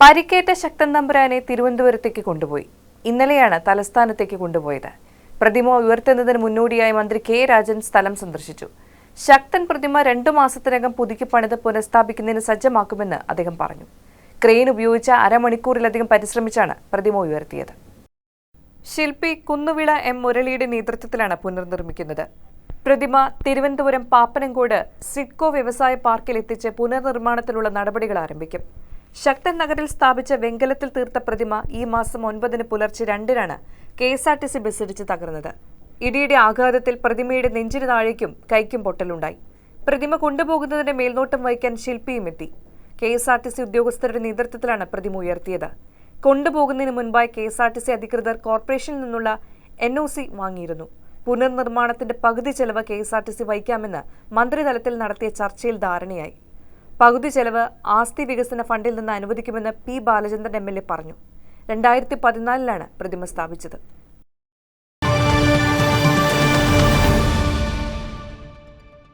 പരിക്കേറ്റ ശക്തൻ തമ്പുരാനെ തിരുവനന്തപുരത്തേക്ക് കൊണ്ടുപോയി. ഇന്നലെയാണ് തലസ്ഥാനത്തേക്ക് കൊണ്ടുപോയത്. പ്രതിമ ഉയർത്തുന്നതിന് മുന്നോടിയായി മന്ത്രി കെ രാജൻ സ്ഥലം സന്ദർശിച്ചു. ശക്തൻ പ്രതിമ രണ്ടു മാസത്തിനകം പുതുക്കി പണിത് പുനഃസ്ഥാപിക്കുന്നതിന് സജ്ജമാക്കുമെന്ന് അദ്ദേഹം പറഞ്ഞു. ക്രെയിൻ ഉപയോഗിച്ച അരമണിക്കൂറിലധികം പരിശ്രമിച്ചാണ് പ്രതിമ ഉയർത്തിയത്. ശില്പി കുന്നുവിള എം മുരളിയുടെ നേതൃത്വത്തിലാണ് പുനർനിർമ്മിക്കുന്നത്. പ്രതിമ തിരുവനന്തപുരം പാപ്പനംകോട് സിഡ്കോ വ്യവസായ പാർക്കിൽ എത്തിച്ച് പുനർനിർമ്മാണത്തിലുള്ള നടപടികൾ ആരംഭിക്കും. ശക്തൻ നഗറിൽ സ്ഥാപിച്ച വെങ്കലത്തിൽ തീർത്ത പ്രതിമ ഈ മാസം ഒൻപതിന് പുലർച്ചെ രണ്ടിനാണ് K S R T C ബസ്സിടിച്ച് തകർന്നത്. ഇടിയുടെ ആഘാതത്തിൽ പ്രതിമയുടെ നെഞ്ചിന് താഴേക്കും കൈക്കും പൊട്ടലുണ്ടായി. പ്രതിമ കൊണ്ടുപോകുന്നതിന്റെ മേൽനോട്ടം വഹിക്കാൻ ശില്പിയും എത്തി. K S R T C ഉദ്യോഗസ്ഥരുടെ നേതൃത്വത്തിലാണ് പ്രതിമ ഉയർത്തിയത്. കൊണ്ടുപോകുന്നതിന് മുൻപായി K S R T C അധികൃതർ കോർപ്പറേഷനിൽ നിന്നുള്ള എൻ ഒ സി വാങ്ങിയിരുന്നു. പുനർനിർമ്മാണത്തിന്റെ പകുതി ചെലവ് K S R T C വഹിക്കാമെന്ന് മന്ത്രിതലത്തിൽ നടത്തിയ ചർച്ചയിൽ ധാരണയായി. പകുതി ചെലവ് ആസ്തി വികസന ഫണ്ടിൽ നിന്ന് അനുവദിക്കുമെന്ന് P Balachandran M L A പറഞ്ഞു. രണ്ടായിരത്തി പതിനാലിലാണ് പ്രതിമ സ്ഥാപിച്ചത്.